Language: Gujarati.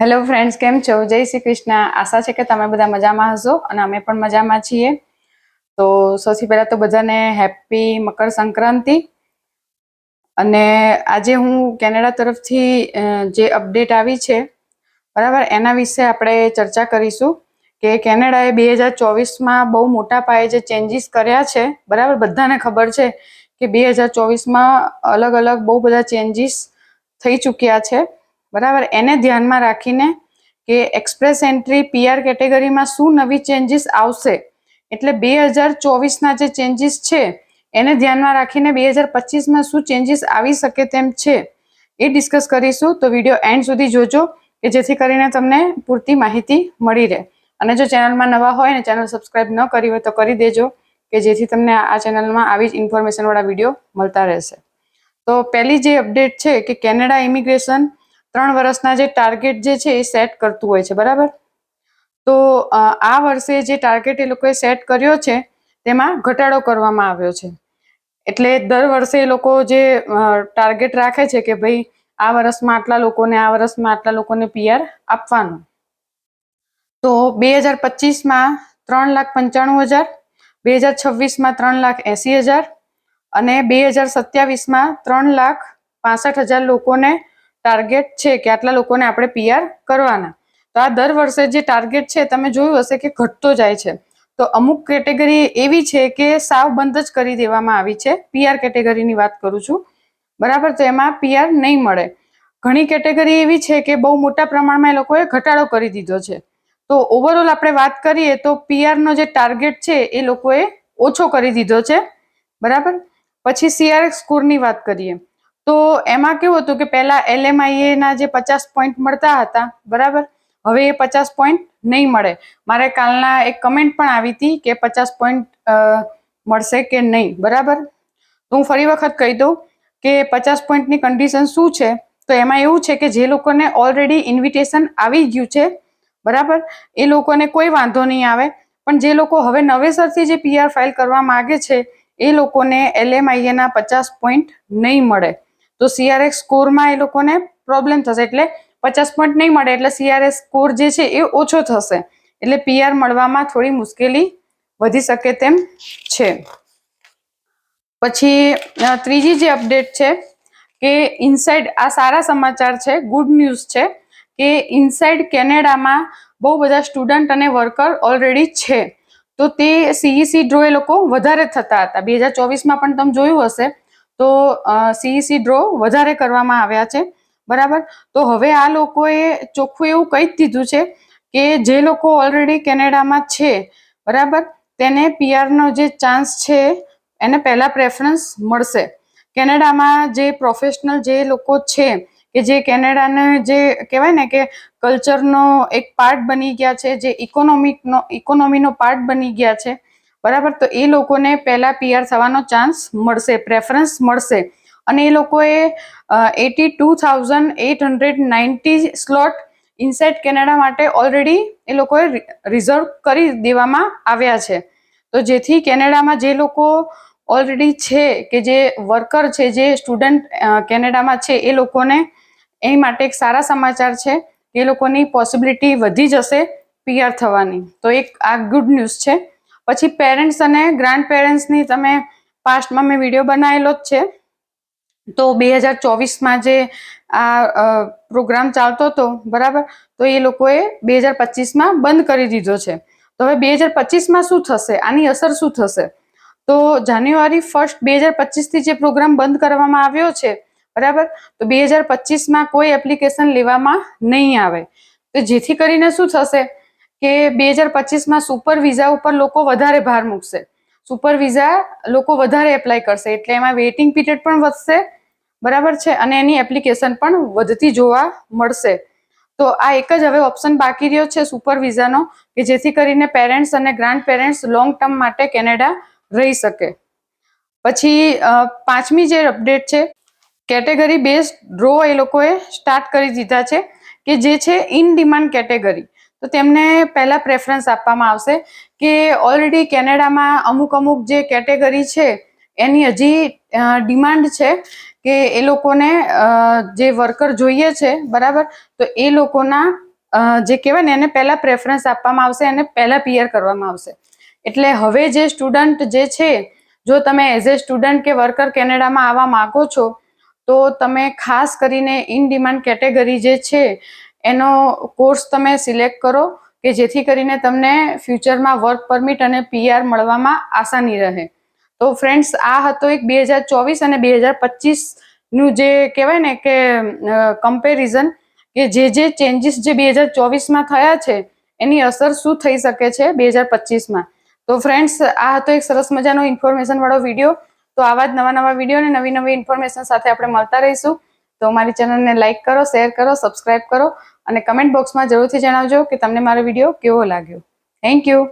હેલો ફ્રેન્ડ્સ કેમ છો? જય શ્રી કૃષ્ણ. આશા છે કે તમે બધા મજામાં હશો અને અમે પણ મજામાં છીએ. તો સૌથી પહેલા તો બધાને હેપી મકર સંક્રાંતિ. અને આજે હું કેનેડા તરફથી જે અપડેટ આવી છે, બરાબર, એના વિશે આપણે ચર્ચા કરીશું કે કેનેડાએ બે હજાર ચોવીસમાં બહુ મોટા પાયે જે ચેન્જીસ કર્યા છે, બરાબર, બધાને ખબર છે કે બે હજાર ચોવીસમાં અલગ અલગ બહુ બધા ચેન્જીસ થઈ ચૂક્યા છે. બરાબર? એને ધ્યાનમાં રાખીને કે એક્સપ્રેસ એન્ટ્રી પીઆર કેટેગરીમાં શું નવી ચેન્જીસ આવશે? એટલે બે હજાર ચોવીસના જે ચેન્જીસ છે, એને ધ્યાનમાં રાખીને બે હજાર પચીસમાં શું ચેન્જીસ આવી શકે તેમ છે, એ ડિસ્કસ કરીશું. તો વીડિયો એન્ડ સુધી જોજો, કે જેથી કરીને તમને પૂરતી માહિતી મળી રહે. અને જો ચેનલમાં નવા હોય ને ચેનલ સબસ્ક્રાઈબ ન કરી હોય તો કરી દેજો, કે જેથી તમને આ ચેનલમાં આવી જ ઇન્ફોર્મેશનવાળા વીડિયો મળતા રહેશે. તો પહેલી જે અપડેટ છે કે કેનેડા ઇમિગ્રેશન ત્રણ વર્ષના જે ટાર્ગેટ જે છે એ સેટ કરતું હોય છે, બરાબર? તો આ વર્ષે જે ટાર્ગેટ એ લોકોએ સેટ કર્યો છે, તેમાં ઘટાડો કરવામાં આવ્યો છે. એટલે દર વર્ષે એ લોકો જે ટાર્ગેટ રાખે છે કે ભાઈ આ વર્ષમાં આટલા લોકોને, આ વર્ષમાં આટલા લોકોને પીઆર આપવાનું. તો બે હજાર પચીસમાં ત્રણ લાખ પંચાણું હજાર, બે હજાર છવ્વીસમાં ત્રણ લાખ એંસી હજાર અને બે હજાર સત્યાવીસમાં ત્રણ લાખ પાસઠ હજાર લોકોને ટાર્ગેટ છે કે આટલા લોકોને આપણે પીઆર કરવાના. તો આ દર વર્ષે જે ટાર્ગેટ છે, તમે જોયું હશે કે ઘટતો જાય છે. તો અમુક કેટેગરી એવી છે કે સાવ બંધ જ કરી દેવામાં આવી છે. પીઆર કેટેગરીની વાત કરું છું. બરાબર? તો એમાં પીઆર નહીં મળે. ઘણી કેટેગરી એવી છે કે બહુ મોટા પ્રમાણમાં એ લોકોએ ઘટાડો કરી દીધો છે. તો ઓવરઓલ આપણે વાત કરીએ તો પીઆરનો જે ટાર્ગેટ છે એ લોકોએ ઓછો કરી દીધો છે. બરાબર? પછી સીઆરએક્સ સ્કોરની વાત કરીએ. તો એમાં કેવું હતું કે પહેલા એલએમઆઈએના જે પચાસ પોઈન્ટ મળતા હતા, બરાબર? હવે એ પચાસ પોઈન્ટ નહીં મળે. મારે કાલના એક કમેન્ટ પણ આવી હતી કે પચાસ પોઈન્ટ મળશે કે નહીં, બરાબર? તો હું ફરી વખત કહી દઉં કે પચાસ પોઈન્ટની કન્ડિશન શું છે? તો એમાં એવું છે કે જે લોકોને ઓલરેડી ઇન્વિટેશન આવી ગયું છે, બરાબર? એ લોકોને કોઈ વાંધો નહીં આવે. પણ જે લોકો હવે નવેસરથી જે પીઆર ફાઇલ કરવા માગે છે, એ લોકોને એલએમઆઈએના પચાસ પોઈન્ટ નહીં મળે. તો સીઆરએક્સ સ્કોરમાં એ લોકોને પ્રોબ્લેમ થશે. એટલે પચાસ પોઈન્ટ નહીં મળે, એટલે સીઆરએસ સ્કોર જે છે એ ઓછો થશે. એટલે પીઆર મળવામાં થોડી મુશ્કેલી વધી શકે તેમ છે. પછી ત્રીજી જે અપડેટ છે કે ઇનસાઇડ આ સારા સમાચાર છે ગુડ ન્યૂઝ છે કે ઇનસાઇડ કેનેડામાં બહુ બધા સ્ટુડન્ટ અને વર્કર ઓલરેડી છે. તો તે સીઈસી ડ્રો એ લોકો વધારે થતા હતા. બે હજાર ચોવીસમાં પણ તમે જોયું હશે. તો સીઈસી ડ્રો વધારે કરવામાં આવ્યા છે. બરાબર? તો હવે આ લોકોએ ચોખ્ખું એવું કહી જ દીધું છે કે જે લોકો ઓલરેડી કેનેડામાં છે, બરાબર? તેને પીઆરનો જે ચાન્સ છે, એને પહેલાં પ્રેફરન્સ મળશે. કેનેડામાં જે પ્રોફેશનલ જે લોકો છે, કે જે કેનેડાને જે કહેવાય ને કે કલ્ચરનો એક પાર્ટ બની ગયા છે, જે ઇકોનોમિકનો ઇકોનોમીનો પાર્ટ બની ગયા છે બરાબર? તો એ લોકોને પહેલાં પીઆર થવાનો ચાન્સ મળશે, પ્રેફરન્સ મળશે. અને એ લોકોએ eighty two thousand eight hundred ninety slot inside Canada માટે ઓલરેડી એ લોકોએ રિઝર્વ કરી દેવામાં આવ્યા છે. તો જેથી કેનેડામાં જે લોકો ઓલરેડી છે કે જે વર્કર છે, જે સ્ટુડન્ટ કેનેડામાં છે, એ લોકોને એ માટે એક સારા સમાચાર છે કે એ લોકોની પોસિબિલિટી વધી જશે પીઆર થવાની. તો એક આ ગુડ ન્યૂઝ છે. પછી પેરેન્ટ્સ અને ગ્રાન્ડ પેરેન્ટ્સની તમે પાસ્ટમાં મેં વીડિયો બનાવેલો જ છે. તો બે હજાર ચોવીસમાં જે આ પ્રોગ્રામ ચાલતો હતો, બરાબર? તો એ લોકોએ બે હજાર પચીસમાં બંધ કરી દીધો છે. તો હવે બે હજાર પચીસમાં શું થશે? આની અસર શું થશે? તો જાન્યુઆરી ફર્સ્ટ બે હજાર પચીસથી જે પ્રોગ્રામ બંધ કરવામાં આવ્યો છે, બરાબર? તો બે હજાર પચીસમાં કોઈ એપ્લિકેશન લેવામાં નહીં આવે. તો જેથી કરીને શું થશે? કે બે હજાર પચીસમાં સુપર વિઝા ઉપર લોકો વધારે ભાર મૂકશે. સુપર વિઝા લોકો વધારે એપ્લાય કરશે, એટલે એમાં વેઇટિંગ પીરિયડ પણ વધશે, બરાબર છે? અને એની એપ્લિકેશન પણ વધતી જોવા મળશે. તો આ એક જ હવે ઓપ્શન બાકી રહ્યો છે સુપર વિઝાનો કે જેથી કરીને પેરેન્ટ્સ અને ગ્રાન્ડ પેરેન્ટ્સ લોંગ ટર્મ માટે કેનેડા રહી શકે. પછી પાંચમી જે અપડેટ છે કેટેગરી બેઝ ડ્રો એ લોકોએ સ્ટાર્ટ કરી દીધા છે, કે જે છે ઇન ડિમાન્ડ કેટેગરી તો તેમને પહેલા પ્રેફરન્સ આપવામાં આવશે કે ઓલરેડી કેનેડામાં અમુક અમુક જે કેટેગરી છે, એની હજી ડિમાન્ડ છે કે એ લોકોને જે વર્કર જોઈએ છે, બરાબર? તો એ લોકોના જે કહેવાય ને એને પહેલા પ્રેફરન્સ આપવામાં આવશે, એને પહેલા પિયર કરવામાં આવશે. એટલે હવે જે સ્ટુડન્ટ જે છે, જો તમે એઝ એ સ્ટુડન્ટ કે વર્કર કેનેડામાં આવવા માંગો છો, તો તમે ખાસ કરીને ઇન ડિમાન્ડ કેટેગરી જે છે એનો કોર્સ તમે સિલેક્ટ કરો કે જેથી કરીને તમને ફ્યુચરમાં વર્ક પરમિટ અને પીઆર મળવામાં આસાની રહે. તો ફ્રેન્ડ્સ આ હતો એક બે હજાર ચોવીસ અને બે હજાર પચીસનું જે કહેવાય ને કે કમ્પેરિઝન કે જે જે ચેન્જીસ જે બે હજાર ચોવીસમાં થયા છે, એની અસર શું થઈ શકે છે બે હજાર પચીસમાં તો ફ્રેન્ડ્સ આ હતો એક સરસ મજાનો ઇન્ફોર્મેશન વાળો વીડિયો તો આવા જ નવા નવા વીડિયો અને નવી નવી ઇન્ફોર્મેશન સાથે આપણે મળતા રહીશું. તો મારી ચેનલને લાઇક કરો, શેર કરો, સબસ્ક્રાઇબ કરો અને કમેન્ટ બોક્સમાં જરૂરથી જણાવજો કે તમને મારો વીડિયો કેવો લાગ્યો. Thank you.